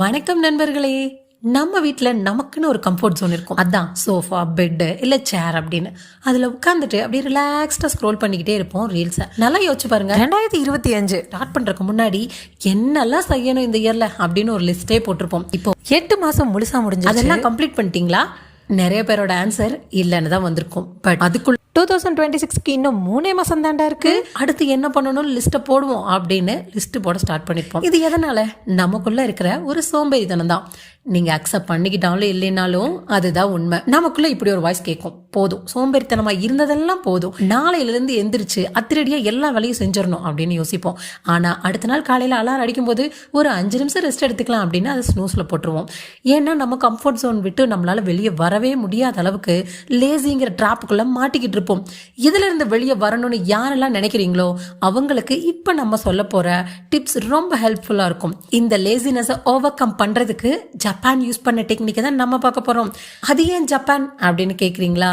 வணக்கம் நண்பர்களே. நம்ம வீட்ல நமக்குன்னு ஒரு கம்ஃபர்ட் ஜோன் இருக்கும். அதான் சோஃபா பெட்டு இல்ல சேர் அப்படின்னு. அதுல உட்காந்துட்டு அப்படியே ரிலாக்ஸ்டா ஸ்க்ரோல் பண்ணிக்கிட்டே இருப்போம் ரீல்ஸை நல்லா யோசிச்சு பாருங்க. ரெண்டாயிரத்தி இருபத்தி அஞ்சு. ஸ்டார்ட் பண்றதுக்கு முன்னாடி என்னெல்லாம் செய்யணும் இந்த இயர்ல அப்படின்னு ஒரு லிஸ்டே போட்டிருப்போம். இப்போ எட்டு மாசம் முழுசா முடிஞ்சு அதெல்லாம் கம்ப்ளீட் பண்ணிட்டீங்களா? நிறைய பேரோட ஆன்சர் இல்லைன்னு தான் வந்திருக்கும். பட் அதுக்குள்ள டூ தௌசண்ட் டுவெண்ட்டி சிக்ஸ்க்கு இன்னும் மூணே மாசம் தாண்டா இருக்கு. அடுத்து என்ன பண்ணணும் லிஸ்ட்டை போடுவோம் அப்படின்னு லிஸ்ட் போட ஸ்டார்ட் பண்ணிருப்போம். இது எதனால? நமக்குள்ள இருக்கிற ஒரு சோம்பேறித்தனம் தான். நீங்க அக்செப்ட் பண்ணிக்கிட்டாலும் இல்லைனாலும் அதுதான் உண்மை. நமக்குள்ள இப்படி ஒரு வாய்ஸ் கேட்கும். போதும். சோம்பேறித்தனமா இருந்ததெல்லாம் போதும். நாளையில இருந்து எந்திரிச்சு அத்திரடியா எல்லா வேலையும் செஞ்சிடணும் அப்படின்னு யோசிப்போம். ஆனா அடுத்த நாள் காலையில அலாரம் அடிக்கும்போது ஒரு அஞ்சு நிமிஷம் ரெஸ்ட் எடுத்துக்கலாம் அப்படின்னு அதை ஸ்னூஸ்ல போட்டுருவோம். ஏன்னா நம்ம கம்ஃபர்ட் ஜோன் விட்டு நம்மளால வெளியே வரவே முடியாத அளவுக்கு லேசிங்கிற ட்ராப்புக்குள்ளே மாட்டிக்கிட்டு இருப்போம். இதுல இருந்து வெளியே வரணும்னு யாரெல்லாம் நினைக்கிறீங்களோ அவங்களுக்கு இப்ப நம்ம சொல்ல போற டிப்ஸ் ரொம்ப ஹெல்ப்ஃபுல்லா இருக்கும். இந்த லேசினஸை ஓவர் கம் பண்றதுக்கு ஜப்பான் யூஸ் பண்ண டெக்னிக்கை தான் நம்ம பார்க்க போறோம். அது ஏன் ஜப்பான் அப்படின்னு கேக்குறீங்களா?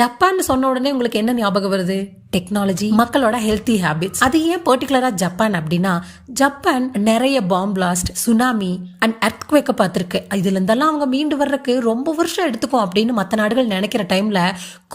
ஜப்பான் சொன்ன உடனே உங்களுக்கு என்ன ஞாபகம் வருது? டெக்னாலஜி மக்களோட ஹெல்த்தி ஹேபிட்ஸ் அது ஏன் பர்டிகுலரா ஜப்பான் அப்படின்னா ஜப்பான் நிறைய bomb blast tsunami and earth குவேக்க பார்த்துருக்கு. இதுல இருந்தெல்லாம் அவங்க மீண்டு வர்றதுக்கு ரொம்ப வருஷம் எடுத்துக்கும் அப்படின்னு மற்ற நாடுகள் நினைக்கிற டைம்ல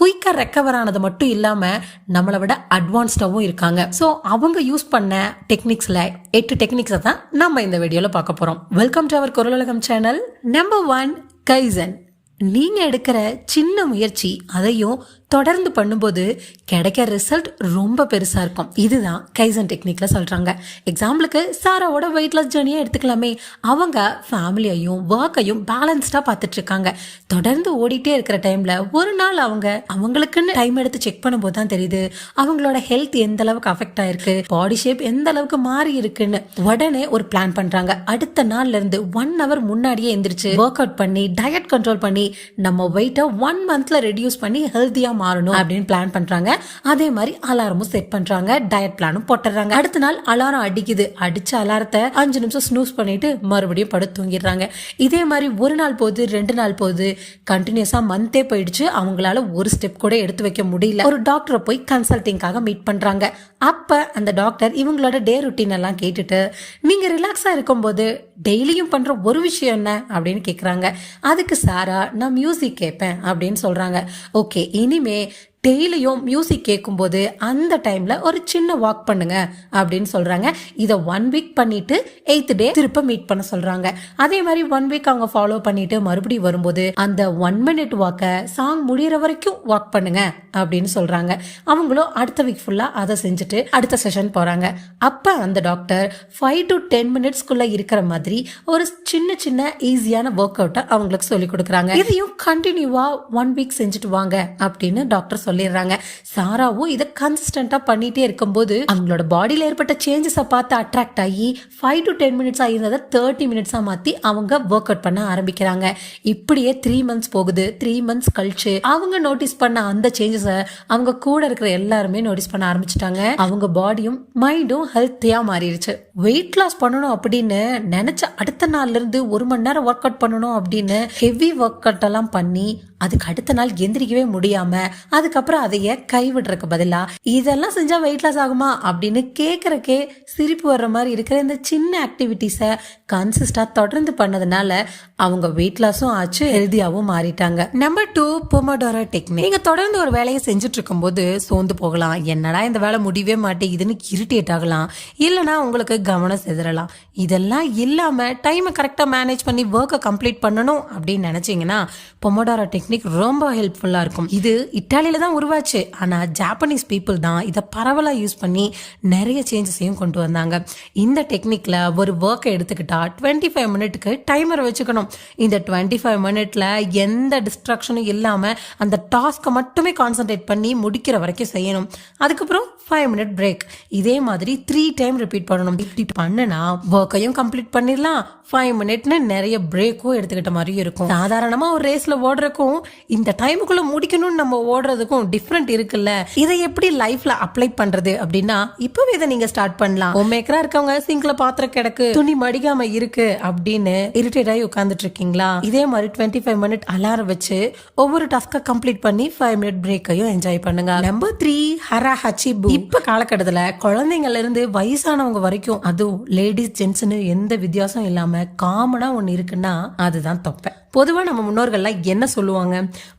குயிக்கா ரெக்கவர் ஆனது மட்டும் இல்லாம நம்மளை விட அட்வான்ஸ்டாவும் இருக்காங்க. ஸோ அவங்க யூஸ் பண்ண டெக்னிக்ஸ்ல எட்டு டெக்னிக்ஸை தான் நம்ம இந்த வீடியோல பார்க்க போறோம். Welcome to our Kuralulagam channel number one kaizen நீங்க எடுக்கிற சின்ன முயற்சி அதையும் தொடர்ந்து பண்ணும்போது கிடைக்கிற ரிசல்ட் ரொம்ப பெருசாக இருக்கும். இதுதான் கைசன் டெக்னிக்கில் சொல்கிறாங்க எக்ஸாம்பிளுக்கு சாராவோட வெயிட் லாஸ் ஜேர்னியை எடுத்துக்கலாமே. அவங்க ஃபேமிலியையும் ஒர்க்கையும் பேலன்ஸ்டாக பார்த்துட்டு இருக்காங்க தொடர்ந்து ஓடிட்டே இருக்கிற டைமில் ஒரு நாள் அவங்க அவங்களுக்குன்னு டைம் எடுத்து செக் பண்ணும்போது தான் தெரியுது அவங்களோட ஹெல்த் எந்த அளவுக்கு அஃபெக்ட் ஆயிருக்கு பாடி ஷேப் எந்த அளவுக்கு மாறி இருக்குன்னு உடனே ஒரு பிளான் பண்ணுறாங்க அடுத்த நாள்லேருந்து ஒன் ஹவர் முன்னாடியே எந்திரிச்சு ஒர்க் அவுட் பண்ணி டயட் கண்ட்ரோல் பண்ணி நம்ம வெயிட்டை ஒன் மந்த்தில் ரெடியூஸ் பண்ணி ஹெல்த்தியாக மாறணும் அப்படின்னு பிளான் பண்றாங்க. அதே மாதிரி அலாரமும் செட் பண்றாங்க. டயட் பிளானும் போட்டுறாங்க. அடுத்த நாள் அலாரம் அடிக்குது. அடிச்ச அலாரத்தை அஞ்சு நிமிஷம் ஸ்னூஸ் பண்ணிட்டு மறுபடியும் படுத்து தூங்கிடுறாங்க. இதே மாதிரி ஒரு நாள் போகுது ரெண்டு நாள் போகுது. கண்டினியூஸா மந்தே போயிடுச்சு. அவங்களால ஒரு ஸ்டெப் கூட எடுத்து வைக்க முடியல. ஒரு டாக்டரை போய் கன்சல்டிங்காக மீட் பண்றாங்க. அப்ப அந்த டாக்டர் இவங்களோட டே ருட்டீன் எல்லாம் கேட்டுட்டு நீங்க ரிலாக்ஸா இருக்கும்போது டெய்லியும் பண்ற ஒரு விஷயம் என்ன? அப்படின்னு கேக்குறாங்க. அதுக்கு சாரா நான் மியூசிக் கேட்பேன். அப்படின்னு சொல்றாங்க. ஓகே இனிமே में டெய்லியும் மியூசிக் கேட்கும்போது அந்த டைமில் ஒரு சின்ன வாக் பண்ணுங்க அப்படின்னு சொல்றாங்க. இதை ஒன் வீக் பண்ணிட்டு எயித் டே திருப்ப மீட் பண்ண சொல்கிறாங்க அதே மாதிரி ஒன் வீக் அவங்க ஃபாலோ பண்ணிட்டு மறுபடியும் வரும்போது அந்த ஒன் மினிட் வாக்கை சாங் முடிகிற வரைக்கும் வாக் பண்ணுங்க அப்படின்னு சொல்கிறாங்க அவங்களும் அடுத்த வீக் ஃபுல்லாக அதை செஞ்சுட்டு அடுத்த செஷன் போகிறாங்க அப்போ அந்த டாக்டர் ஃபைவ் டு டென் மினிட்ஸ்க்குள்ளே இருக்கிற மாதிரி ஒரு சின்ன சின்ன ஈஸியான ஒர்க் அவுட்டை அவங்களுக்கு சொல்லி கொடுக்குறாங்க. இதையும் கண்டினியூவாக ஒன் வீக் செஞ்சுட்டு வாங்க அப்படின்னு டாக்டர் சொல்லிடுறாங்க. சாராவும் இதை கன்சிஸ்டண்டா பண்ணிகிட்டே இருக்கும்போது அவங்களோட பாடியில் ஏற்பட்ட சேஞ்சஸை பார்த்து அட்ராக்ட் ஆகி ஃபைவ் டு டென் மினிட்ஸ் ஆகியிருந்ததை தேர்ட்டி மினிட்ஸாக மாற்றி அவங்க ஒர்க் அவுட் பண்ண ஆரம்பிக்கிறாங்க. இப்படியே த்ரீ மந்த்ஸ் போகுது. த்ரீ மந்த்ஸ் கழிச்சு அவங்க நோட்டீஸ் பண்ண அந்த சேஞ்சஸை அவங்க கூட இருக்கிற எல்லாருமே நோட்டீஸ் பண்ண ஆரம்பிச்சிட்டாங்க. அவங்க பாடியும் மைண்டும் ஹெல்த்தியாக மாறிடுச்சு. வெயிட் லாஸ் பண்ணணும் அப்படின்னு நினச்ச அடுத்த நாள்லேருந்து ஒரு மணி நேரம் ஒர்க் அவுட் பண்ணணும் அப்படின்னு ஹெவி ஒர்க் அவுட் எல்லாம் பண்ணி அதுக்கு அடுத்த நாள் எந்திரிக்கவே முடியாம அதுக்கப்புறம் அதைய கைவிடுறக்கு பதிலா இதெல்லாம் செஞ்சா வெயிட் லாஸ் ஆகுமா? அப்படின்னு கேட்கறக்கே சிரிப்பு வர்ற மாதிரி இருக்கிற இந்த சின்ன ஆக்டிவிட்டிஸை கன்சிஸ்டா தொடர்ந்து பண்ணதுனால அவங்க வெயிட் லாஸும் ஆச்சு ஹெல்தியாவும் மாறிட்டாங்க. நம்பர் டூ பொமடோரா டெக்னிக் நீங்க தொடர்ந்து ஒரு வேலையை செஞ்சுட்டு இருக்கும்போது சோர்ந்து போகலாம். என்னடா இந்த வேலை முடியவே மாட்டேங்குதுன்னு இரிட்டேட் ஆகலாம். இல்லைன்னா உங்களுக்கு கவனம் செதறலாம். இதெல்லாம் இல்லாம டைமை கரெக்டா மேனேஜ் பண்ணி ஒர்க்கை கம்ப்ளீட் பண்ணணும் அப்படின்னு நினைச்சீங்கன்னா பொமடோரா டெக்னிக் ரொம்ப ஹெல்ப்ஃபுல்லாக இருக்கும். இது இட்டாலியில் தான் உருவாச்சு. ஆனால் ஜாப்பனீஸ் பீப்புள் தான் இதை பரவலாக யூஸ் பண்ணி நிறைய சேஞ்சஸையும் கொண்டு வந்தாங்க. இந்த டெக்னிக்கில் ஒரு ஒர்க்கை எடுத்துக்கிட்டா டுவெண்ட்டி ஃபைவ் மினிட்டுக்கு டைமர் வச்சுக்கணும். இந்த டுவெண்ட்டி ஃபைவ் மினிட்ல எந்த டிஸ்ட்ராக்ஷனும் இல்லாமல் அந்த டாஸ்க்கை மட்டுமே கான்சென்ட்ரேட் பண்ணி முடிக்கிற வரைக்கும் செய்யணும். அதுக்கப்புறம் ஃபைவ் மினிட் பிரேக் இதே மாதிரி த்ரீ டைம் ரிப்பீட் பண்ணணும். இப்படி பண்ணுனா ஒர்க்கையும் கம்ப்ளீட் பண்ணிடலாம். ஃபைவ் மினிட்னு நிறைய பிரேக்கும் எடுத்துக்கிட்ட மாதிரியும் இருக்கும். சாதாரணமாக ஒரு ரேஸில் ஓடுறக்கும் இந்த டைமுக்குள்ள முடிக்கணும்னு நம்ம ஓடுறதுக்கும் டிஃப்ரெண்ட் இருக்குல்ல. இதை எப்படி லைஃப்ல அப்ளை பண்றது அப்படின்னா இப்பவே இதை நீங்க ஸ்டார்ட் பண்ணலாம். ஒன் மேக்கரா இருக்கவங்க சிங்க்ல பாத்திரம் கிடக்கு துணி மடிக்காம இருக்கு அப்படின்னு இரிட்டேட் ஆகி உட்காந்துட்டு இருக்கீங்களா? இதே மாதிரி டுவெண்ட்டி ஃபைவ் மினிட் அலாரம் வச்சு ஒவ்வொரு டாஸ்கை கம்ப்ளீட் பண்ணி ஃபைவ் மினிட் பிரேக்கையும் என்ஜாய் பண்ணுங்க. நம்பர் த்ரீ ஹரா ஹச்சி இப்ப காலகட்டத்துல குழந்தைங்கள்ல இருந்து வயசானவங்க வரைக்கும் அதுவும் லேடிஸ் ஜென்ட்ஸ்னு எந்த வித்தியாசம் இல்லாம காமனா ஒன்னு இருக்குன்னா அதுதான் தொப்பை. பொதுவாக நம்ம முன்னோர்கள்லாம் என்ன சொல்லுவாங்க?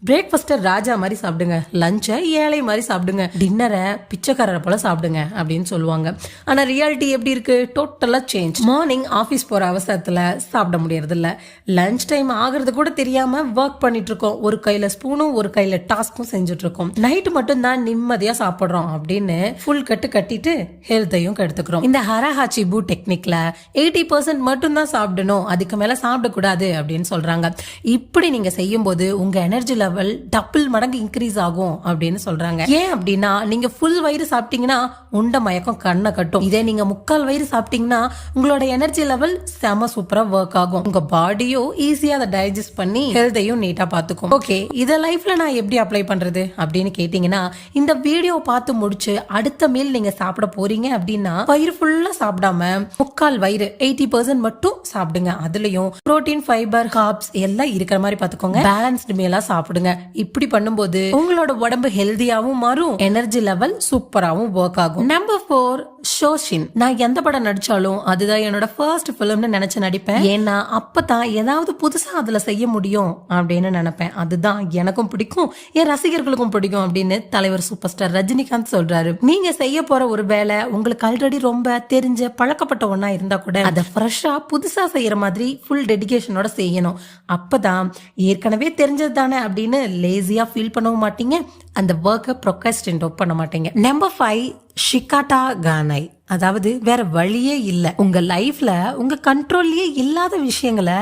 பிரேக்ஃபாஸ்ட்டை ராஜா மாதிரி சாப்பிடுங்க லஞ்சை ஏழை மாதிரி சாப்பிடுங்க டின்னரை பிச்சைக்காரரை போல சாப்பிடுங்க அப்படின்னு சொல்லுவாங்க. ஆனால் ரியாலிட்டி எப்படி இருக்குது டோட்டலாக சேஞ்ச் மார்னிங் ஆஃபீஸ் போகிற அவசரத்தில் சாப்பிட முடியறதில்ல. லஞ்ச் டைம் ஆகுறது கூட தெரியாமல் ஒர்க் பண்ணிட்டு இருக்கோம் ஒரு கையில் ஸ்பூனும் ஒரு கையில் டாஸ்க்கும் செஞ்சுட்டு இருக்கோம் நைட்டு மட்டும் தான் நிம்மதியாக சாப்பிட்றோம் அப்படின்னு ஃபுல் கட்டு கட்டிட்டு ஹெல்த்தையும் கெடுத்துக்கிறோம். இந்த ஹராஹாச்சி பூ டெக்னிக்கில் எயிட்டி பர்சன்ட் மட்டும் தான் சாப்பிடணும். அதுக்கு மேலே சாப்பிடக்கூடாது அப்படின்னு சொல்கிறாங்க இப்படி நீங்க செய்யும் போது உங்க எனர்ஜி லெவல் டபுள் மடங்கு இன்க்ரீஸ் ஆகும் அப்படின்னு சொல்றாங்க. ஏன் அப்படின்னா நீங்க ஃபுல் வயிறு சாப்பிட்டீங்கன்னா உண்ட மயக்கம் கண்ணை கட்டும். இதே நீங்க முக்கால் வயிறு சாப்பிட்டீங்கன்னா உங்களோட எனர்ஜி லெவல் செம சூப்பரா ஒர்க் ஆகும். உங்க பாடியும் ஈஸியா அதை டைஜஸ்ட் பண்ணி ஹெல்த்தையும் நீட்டா பாத்துக்கும் ஓகே இதை லைஃப்ல நான் எப்படி அப்ளை பண்றது அப்படின்னு கேட்டீங்கன்னா இந்த வீடியோ பார்த்து முடிச்சு அடுத்த மீல் நீங்க சாப்பிட போறீங்க அப்படின்னா வயிறு ஃபுல்லா சாப்பிடாம முக்கால் வயிறு எயிட்டி பர்சன்ட் மட்டும் சாப்பிடுங்க. அதுலயும் புரோட்டீன் ஃபைபர் கார்ப்ஸ் எல்லாம் இருக்கிற மாதிரி பாத்துக்கோங்க பேலன்ஸ்டு மீலா சாப்பிடுங்க. இப்படி பண்ணும்போது உங்களோட உடம்பு ஹெல்தியாவும் மாறும். எனர்ஜி லெவல் சூப்பராகவும் ஒர்க் ஆகும். நம்பர் ஃபோர் ஷோஷின் நான் எந்த படம் நடிச்சாலும் அதுதான் என்னோட ஃபர்ஸ்ட் ஃபிலிம்னு நினைச்சு நடிப்பேன். ஏன்னா அப்பதான் ஏதாவது புதுசா அதுல செய்ய முடியும் அப்படின்னு நினைப்பேன். அதுதான் எனக்கும் பிடிக்கும் என் ரசிகர்களுக்கும் பிடிக்கும் அப்படின்னு தலைவர் சூப்பர் ஸ்டார் ரஜினிகாந்த் சொல்றாரு. நீங்க செய்ய போற ஒரு வேலை உங்களுக்கு ஆல்ரெடி ரொம்ப தெரிஞ்ச பழக்கப்பட்ட ஒன்னா இருந்தா கூட அதை ஃப்ரெஷ்ஷா புதுசா செய்யற மாதிரி ஃபுல் டெடிக்கேஷனோட செய்யணும். அப்பதான் ஏற்கனவே தெரிஞ்சது தானே அப்படின்னு லேசியா ஃபீல் பண்ணவும் மாட்டீங்க. அந்த ஒர்க்கை ப்ரொக்கஸ்டென்டோ பண்ண மாட்டீங்க. நம்பர் ஃபைவ் ஷிகாட்டா கானை. அதாவது வேற வழியே இல்லை. உங்க லைஃப்ல உங்க கண்ட்ரோல்லயே இல்லாத விஷயங்களை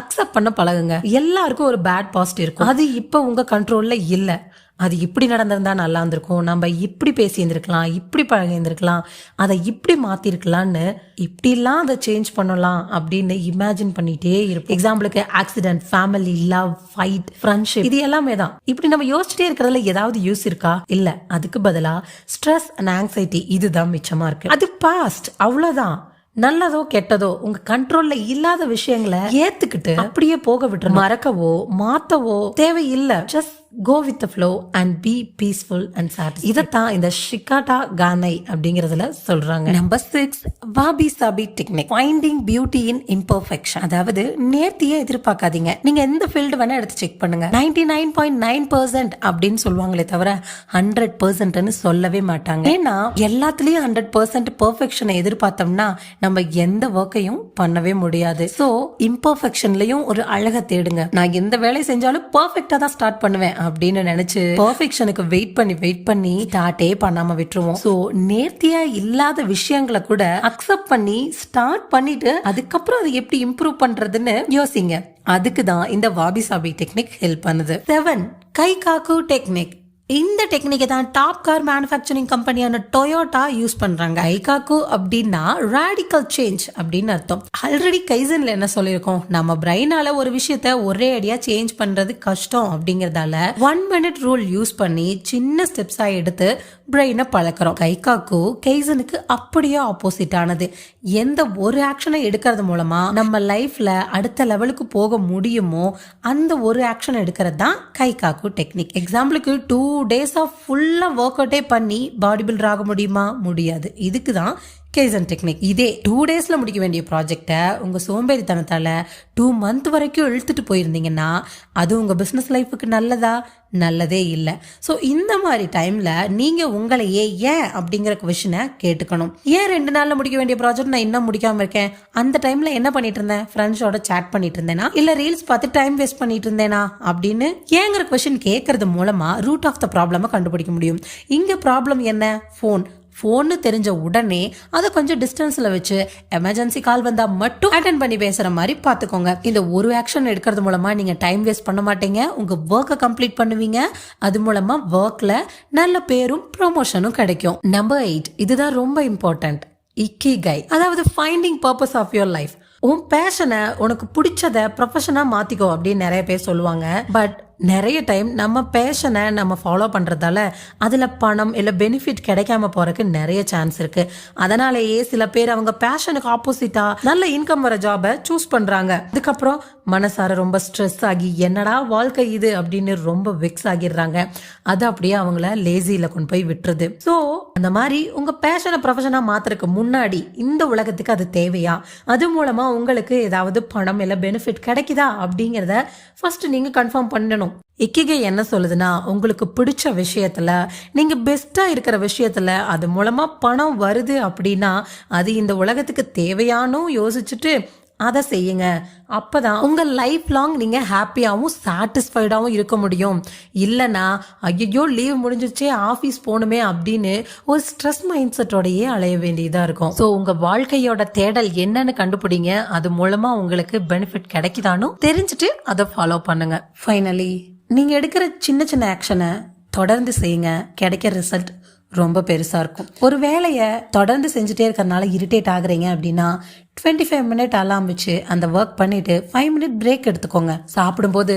அக்செப்ட் பண்ண பழகுங்க. எல்லாருக்கும் ஒரு பேட் பாஸ்ட் இருக்கும். அது இப்ப உங்க கண்ட்ரோல்ல இல்லை. அது இப்படி நடந்திருந்தா நல்லா இருந்திருக்கும். நம்ம இப்படி பேசியிருந்திருக்கலாம் இப்படி பழகியிருந்திருக்கலாம் அதை இப்படி மாத்திருக்கலாம்னு இப்படிலாம் அதை சேஞ்ச் பண்ணலாம் அப்படின்னு இமேஜின் பண்ணிட்டே இருப்போம். எக்ஸாம்பிளுக்கு accident family love fight friendship இது எல்லாமே தான். இப்படி நம்ம யோசிச்சுட்டே இருக்கிறதுல ஏதாவது யூஸ் இருக்கா? இல்ல. அதுக்கு பதிலா ஸ்ட்ரெஸ் அண்ட் ஆங்ஸைட்டி இதுதான் மிச்சமா இருக்கு. அது பாஸ்ட் அவ்வளவுதான். நல்லதோ கெட்டதோ உங்க கண்ட்ரோல்ல இல்லாத விஷயங்களை ஏத்துக்கிட்டு அப்படியே போக விட்டுரு மறக்கவோ மாத்தவோ தேவையில்லை. Just go with flow and be peaceful and சாட்டிஸ் இதைத்தான் இந்த ஷிகாட்டா கானை அப்படிங்கறதுல சொல்றாங்க. Number six Vapi Shafi technique finding beauty in imperfection அதாவது நேர்த்தியே எதிர்பார்க்காதீங்க. நீங்க எந்த ஃபீல்டு வேணா எடுத்து செக் பண்ணுங்க. Ninety nine point nine percent அப்படின்னு சொல்லுவாங்களே தவிர ஹண்ட்ரட் பர்சன்ட்னு சொல்லவே மாட்டாங்க. ஏன்னா எல்லாத்துலயும் ஹண்ட்ரட் பர்சன்ட் பெர்ஃபெக்ஷனை எதிர்பார்த்தோம்னா நம்ம எந்த ஒர்க்கையும் பண்ணவே முடியாது. சோ இம்பர்ஃபெக்ஷன்லயும் ஒரு அழகை தேடுங்க. நான் எந்த வேலை செஞ்சாலும் பெர்ஃபெக்டா தான் ஸ்டார்ட் பண்ணுவேன். அப்படின்னு நினைச்சு பர்ஃபெக்ஷனுக்கு வெயிட் பண்ணி வெயிட் பண்ணி ஸ்டார்ட்டே பண்ணாம விட்டுருவோம். சோ நேர்த்தியா இல்லாத விஷயங்களை கூட அக்செப்ட் பண்ணி ஸ்டார்ட் பண்ணிட்டு அதுக்கப்புறம் அதை எப்படி இம்ப்ரூவ் பண்றதுன்னு யோசிங்க. அதுக்கு தான் இந்த வாபி சாபி டெக்னிக் ஹெல்ப் பண்ணுது. செவன் கை காக்கு டெக்னிக் இந்த டெக்னிக்கை தான் டாப் கார் மேனுஃபேக்சரிங் கம்பெனியான டொயோட்டா யூஸ் பண்ணுறாங்க ஐகாக்கு அப்படின்னா ராடிக்கல் சேஞ்ச் அப்படின்னு அர்த்தம். ஆல்ரெடி கைசனில் என்ன சொல்லியிருக்கோம்? நம்ம பிரெயினால ஒரு விஷயத்த ஒரே அடியாக சேஞ்ச் பண்ணுறது கஷ்டம் அப்படிங்கிறதால ஒன் மினிட் ரூல் யூஸ் பண்ணி சின்ன ஸ்டெப்ஸாக எடுத்து பிரெயினை பழக்கிறோம். கைகாக்கு கைசனுக்கு அப்படியே ஆப்போசிட் ஆனது. எந்த ஒரு ஆக்ஷனை எடுக்கிறது மூலமாக நம்ம லைஃப்பில் அடுத்த லெவலுக்கு போக முடியுமோ அந்த ஒரு ஆக்ஷன் எடுக்கிறது தான் கைகாக்கு டெக்னிக் எக்ஸாம்பிளுக்கு டூ டேஸ் ஆஃப் ஃபுல்லாக ஒர்க் அவுட்டே பண்ணி பாடி பில்டர் ஆக முடியுமா? முடியாது. இதுக்கு தான் கேசன் டெக்னிக் இதே டூ டேஸில் முடிக்க வேண்டிய ப்ராஜெக்டை உங்கள் சோம்பேறித்தனத்தால் டூ மந்த் வரைக்கும் இழுத்துட்டு போயிருந்தீங்கன்னா அது உங்கள் பிஸ்னஸ் லைஃபுக்கு நல்லதா? நல்லதே இல்லை. ஸோ இந்த மாதிரி டைமில் நீங்கள் உங்களையே ஏன் அப்படிங்கிற கொஷினை கேட்டுக்கணும். ஏன் ரெண்டு நாளில் முடிக்க வேண்டிய ப்ராஜெக்ட் நான் இன்னும் முடிக்காமல் இருக்கேன்? அந்த டைமில் என்ன பண்ணிட்டு இருந்தேன்? ஃப்ரெண்ட்ஸோட சேட் பண்ணிட்டு இருந்தேனா? இல்லை ரீல்ஸ் பார்த்து டைம் வேஸ்ட் பண்ணிட்டு இருந்தேனா? அப்படின்னு ஏங்கிற கொஷின் கேட்கறது மூலமாக ரூட் ஆஃப் த ப்ராப்ளமை கண்டுபிடிக்க முடியும். இங்கே ப்ராப்ளம் என்ன? ஃபோன் ஃபோன்னு தெரிஞ்ச உடனே அதை கொஞ்சம் டிஸ்டன்ஸில் வச்சு எமர்ஜென்சி கால் வந்தால் மட்டும் அட்டன் பண்ணி பேசுகிற மாதிரி பார்த்துக்கோங்க இந்த ஒரு ஆக்ஷன் எடுக்கிறது மூலமாக நீங்கள் டைம் வேஸ்ட் பண்ண மாட்டீங்க. உங்கள் ஒர்க்கை கம்ப்ளீட் பண்ணுவீங்க. அது மூலமாக ஒர்க்கில் நல்ல பேரும் ப்ரொமோஷனும் கிடைக்கும். நம்பர் எயிட் இதுதான் ரொம்ப இம்பார்ட்டன்ட் இக்கி கை அதாவது finding purpose of your life உன் பேஷனை உனக்கு பிடிச்சத ப்ரொஃபஷனாக மாற்றிக்கோ அப்படின்னு நிறைய பேர் சொல்லுவாங்க. பட் நிறைய டைம் நம்ம பேஷனை நம்ம ஃபாலோ பண்ணுறதால அதில் பணம் இல்லை பெனிஃபிட் கிடைக்காம போகிறதுக்கு நிறைய சான்ஸ் இருக்குது அதனாலேயே சில பேர் அவங்க பேஷனுக்கு ஆப்போசிட்டாக நல்ல இன்கம் வர ஜாபை சூஸ் பண்ணுறாங்க அதுக்கப்புறம் மனசார ரொம்ப ஸ்ட்ரெஸ் ஆகி என்னடா வாழ்க்கை இது அப்படின்னு ரொம்ப வெக்ஸ் ஆகிடுறாங்க. அது அப்படியே அவங்கள லேசியில் கொண்டு போய் விட்டுருது. ஸோ அந்த மாதிரி உங்கள் பேஷனை ப்ரொஃபஷனாக மாத்துறதுக்கு முன்னாடி இந்த உலகத்துக்கு அது தேவையா? அது மூலமாக உங்களுக்கு ஏதாவது பணம் இல்லை பெனிஃபிட் கிடைக்குதா அப்படிங்கிறத ஃபஸ்ட்டு நீங்கள் கன்ஃபார்ம் பண்ணணும். இக்கிகை என்ன சொல்லுதுன்னா உங்களுக்கு பிடிச்ச விஷயத்துல நீங்க பெஸ்டா இருக்கிற விஷயத்துல அது மூலமா பணம் வருது அப்படின்னா அது இந்த உலகத்துக்கு தேவையானும் யோசிச்சுட்டு அதை செய்யுங்க. அப்பதான் உங்கள் லைஃப் லாங் நீங்கள் ஹாப்பியாகவும் சாட்டிஸ்ஃபைடாகவும் இருக்க முடியும். இல்லைன்னா ஐயோ லீவ் முடிஞ்சிச்சே ஆஃபீஸ் போகணுமே அப்படின்னு ஒரு ஸ்ட்ரெஸ் மைண்ட் செட்டோடையே அலைய வேண்டியதாக இருக்கும். ஸோ உங்கள் வாழ்க்கையோட தேடல் என்னன்னு கண்டுபிடிங்க. அது மூலமாக உங்களுக்கு பெனிஃபிட் கிடைக்குதானோ தெரிஞ்சுட்டு அதை ஃபாலோ பண்ணுங்க. ஃபைனலி நீங்கள் எடுக்கிற சின்ன சின்ன ஆக்ஷனை தொடர்ந்து செய்யுங்க. கிடைக்கிற ரிசல்ட் ரொம்ப பெருசாக இருக்கும். ஒரு வேலையை தொடர்ந்து செஞ்சுட்டே இருக்கறனால இரிட்டேட் ஆகுறீங்க அப்படின்னா டுவெண்ட்டி ஃபைவ் மினிட் அலாம் வச்சு அந்த ஒர்க் பண்ணிட்டு ஃபைவ் மினிட் பிரேக் எடுத்துக்கோங்க. சாப்பிடும்போது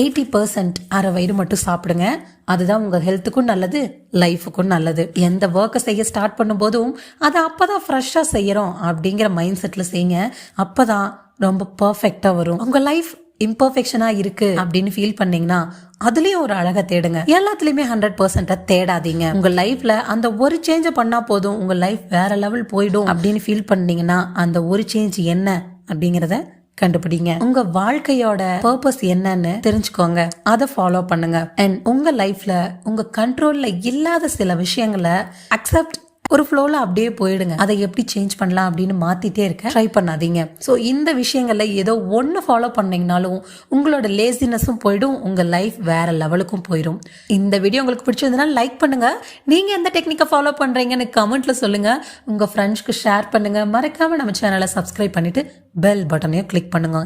எயிட்டி பர்சன்ட் அரை வயிறு மட்டும் சாப்பிடுங்க. அதுதான் உங்கள் ஹெல்த்துக்கும் நல்லது லைஃபுக்கும் நல்லது. எந்த ஒர்க்கை செய்ய ஸ்டார்ட் பண்ணும்போதும் அதை அப்போ தான் ஃப்ரெஷ்ஷாக செய்கிறோம் அப்படிங்கிற மைண்ட் செட்டில் செய்யுங்க. அப்போ தான் ரொம்ப பர்ஃபெக்டாக வரும். உங்கள் லைஃப் இம்பர்ஃபெக்ஷனா இருக்கு அப்படின்னு ஃபீல் பண்ணீங்கன்னா அதுலயும் ஒரு அழகை தேடுங்க. எல்லாத்துலயுமே ஹண்ட்ரட் பர்சன்ட தேடாதீங்க. உங்க லைஃப்ல அந்த ஒரு சேஞ்ச பண்ணா போதும் உங்க லைஃப் வேற லெவல் போயிடும் அப்படின்னு ஃபீல் பண்ணீங்கன்னா அந்த ஒரு சேஞ்ச் என்ன அப்படிங்கறத கண்டுபிடிங்க. உங்க வாழ்க்கையோட பர்பஸ் என்னன்னு தெரிஞ்சுக்கோங்க. அதை ஃபாலோ பண்ணுங்க. அண்ட் உங்க லைஃப்ல உங்க கண்ட்ரோல்ல இல்லாத சில விஷயங்களை அக்செப்ட் ஒரு ஃப்ளோவில் அப்படியே போயிடுங்க. அதை எப்படி சேஞ்ச் பண்ணலாம் அப்படின்னு மாற்றிட்டே இருக்க ட்ரை பண்ணாதீங்க. ஸோ இந்த விஷயங்களில் ஏதோ ஒன்று ஃபாலோ பண்ணிங்கனாலும் உங்களோட லேசினஸும் போயிடும் உங்கள் லைஃப் வேற லெவலுக்கும் போயிடும் இந்த வீடியோ உங்களுக்கு பிடிச்சிருந்ததுன்னா லைக் பண்ணுங்க. நீங்கள் எந்த டெக்னிக்கை ஃபாலோ பண்ணுறீங்கன்னு கமெண்ட்டில் சொல்லுங்கள் உங்கள் ஃப்ரெண்ட்ஸ்க்கு ஷேர் பண்ணுங்கள் மறக்காமல் நம்ம சேனலை சப்ஸ்கிரைப் பண்ணிவிட்டு பெல் பட்டனையும் கிளிக் பண்ணுங்க.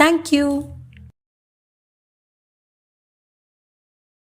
தேங்க்யூ